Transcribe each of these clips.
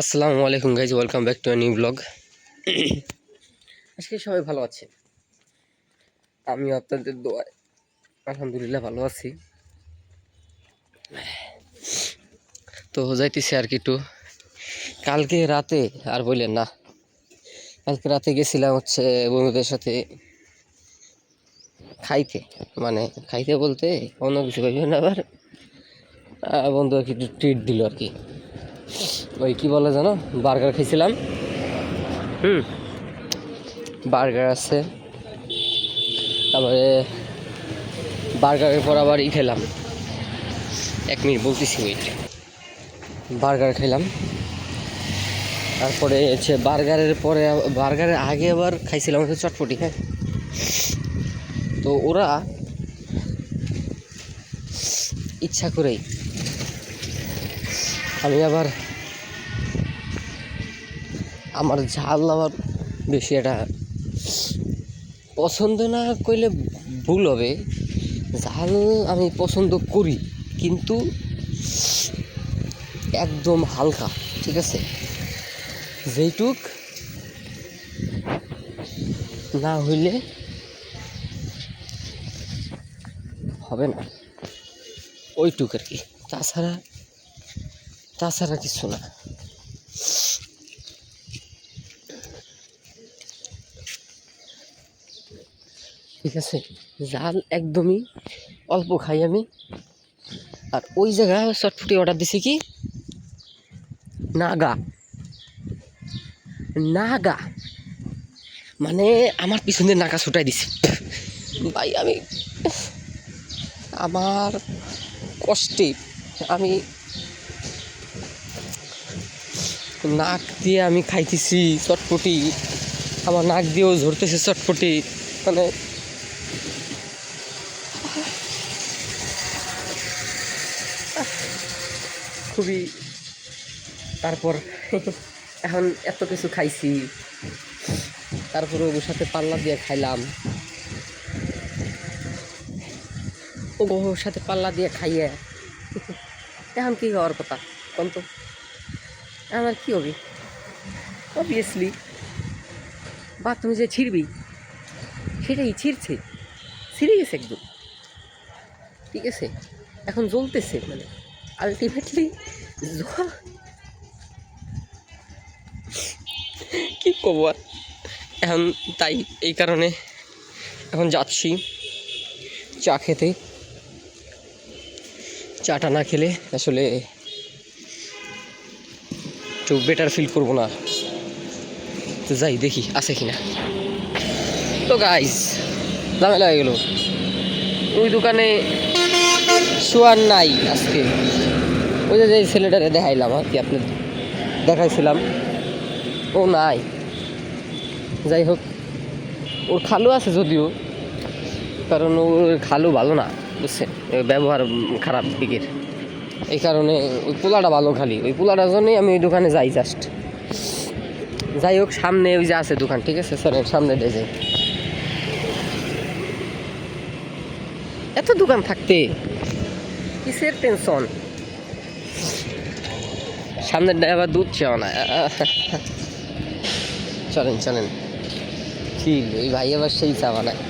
আসসালামু আলাইকুম guys welcome back to new blog আজকে সবাই ভালো আছে? আমি আপনাদের দোয়ায় আলহামদুলিল্লাহ ভালো আছি। তো যাইতেছি আর কি একটু। কালকে রাতে আর বললেন না কালকে রাতে গেছিলাম হচ্ছে বন্ধুদের সাথে খাইতে। মানে খাইতে বলতে অন্য কিছু কইবেন আবার। বন্ধু আর কি একটু ট্রিট দিল আর কি। ওই কি বলে জানো বার্গার খেয়েছিলাম হুম। বার্গার আছে। তারপরে বার্গারের পর আবার ই খেলাম। এক মিনিট বলতেছি ওইট বার্গার খেলাম। তারপরে হচ্ছে বার্গারের পরে বার্গারের আগে আবার খাইছিলাম হচ্ছে চটপটি হ্যাঁ? তো ওরা ইচ্ছা করেই। আমি আবার আমার ঝাল আবার বেশি এটা পছন্দ না করলে ভুল হবে। ঝাল আমি পছন্দ করি, কিন্তু একদম হালকা, ঠিক আছে? যেইটুক না হইলে হবে না। ওইটুক আর কি। তাছাড়া তাছাড়া কিছু না। ঠিক আছে? জাল একদমই অল্প খাই আমি। আর ওই জায়গায় চটফটি অর্ডার দিছি কি? নাগা। নাগা। মানে আমার পিছনে নাগা ছুটাই দিছি। ভাই, আমি আমার কষ্টে আমি নাক দিয়ে আমি খাইতেছি চটপটি। আমার নাক দিয়েও ঝরতেছে চটপটি। মানে খুবই তারপর এখন এত কিছু খাইছি। তারপরে ওর সাথে পাল্লা দিয়ে খাইলাম। ও ওর সাথে পাল্লা দিয়ে খাইয়ে। এখন কি হওয়ার কথা? কোন তো? আমার কি হবে? অবভিয়াসলি বা তুমি যে ছিড়বি, সেটাই ছিঁড়ছে। ছিঁড়ে গেছে একদম। ঠিক আছে এখন জ্বলতেছে মানে আলটিমেটলি কি করব আর? এখন তাই, এই কারণে এখন যাচ্ছি চা খেতে। চাটা না খেলে আসলে একটু বেটার ফিল করব না। তো যাই, দেখি আছে কিনা। তো গাইস ঝামেলা হয়ে গেল। ওই দোকানে শোয়ার নাই আজকে। ওই যে ছেলেটারে দেখাইলাম আর কি আপনার দেখাইছিলাম। ও নাই। যাই হোক, ওর খালু আছে যদিও, কারণ ওর খালু ভালো না, বুঝছেন? ব্যবহার খারাপ দিকের। এই কারণে ওই পোলাটা ভালো খালি। ওই পোলাটার জন্যই আমি ওই দোকানে যাই জাস্ট যাই হোক, সামনে ওই যে আছে দোকান, ঠিক আছে? স্যার সামনে দিয়ে যাই। এত দোকান থাকতে? কিসের টেনশন সামনের ড্রাইভার দুধ চাও না। চলেন চলেন। ঠিক ওই ভাই আবার সেই চা বানায়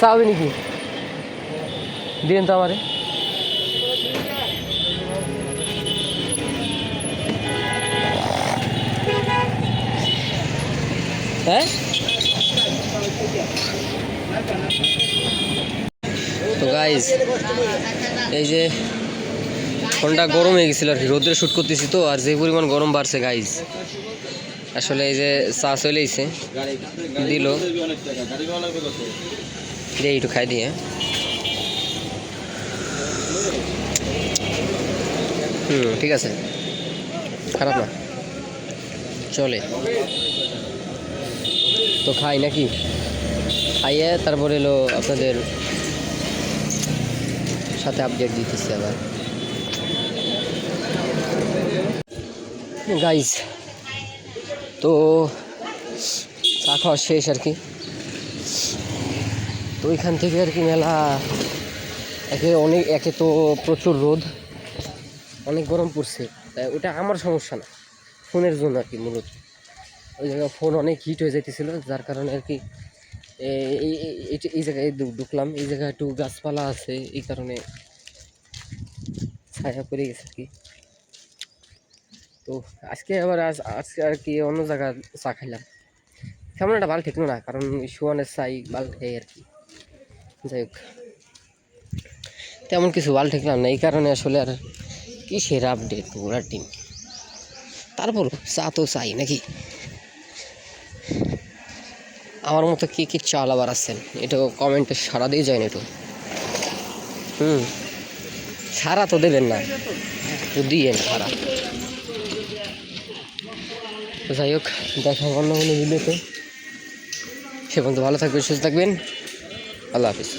চা হবে নাকি দিন তো আমারে। হ্যাঁ? তো গাইজ এই যে ফোনটা গরম হয়ে গেছিল আর কি, রোদ্রে শ্যুট করতেছি তো, আর যে পরিমাণ গরম বাড়ছে গাইজ আসলে এই যে চা চলে এসে দিল। দিয়ে একটু খাই দিয়ে হুম, ঠিক আছে। খারাপ না। চলে। তো খাই নাকি? খাইয়ে তারপরে এলো আপনাদের সাথে আপডেট দিতেছি আবার। গাইজ তো চা খাওয়া শেষ আর কি। তো ওইখান থেকে আর কি মেলা, একে অনেক, একে তো প্রচুর রোদ, অনেক গরম পড়ছে। ওটা আমার সমস্যা না, ফোনের জন্য আর কি মূলত। ওই জায়গায় ফোন অনেক হিট হয়ে যাইতেছিল, যার কারণে আর কি এই জায়গায় ঢুকলাম, এই জায়গায় একটু গাছপালা আছে, এই কারণে ছায়া পড়ে গেছে আর কি। তো আজকে আবার আজ, আজকে আর কি অন্য জায়গায় চা খাইলাম। তেমন একটা ভালো ঠেকলো না, কারণ সুয়ানের চাই ভালো ঠেকে আর কি। যাই হোক, তেমন কিছু ভালো ঠেকলাম না, এই কারণে আসলে আর কিসের আপডেট ঘোড়ার টিম তারপর চা তো চাই নাকি? আমার মতো কী কী চাল আবার আছেন এটা কমেন্টে সারা দিয়ে যায় না একটু হুম। সারা তো দেবেন না। দিয়েন সারা তো যাই হোক, দেখা অন্য কোনো ভিডিওতে সে পর্যন্ত ভালো থাকবেন, সুস্থ থাকবেন। আল্লাহ হাফিজ।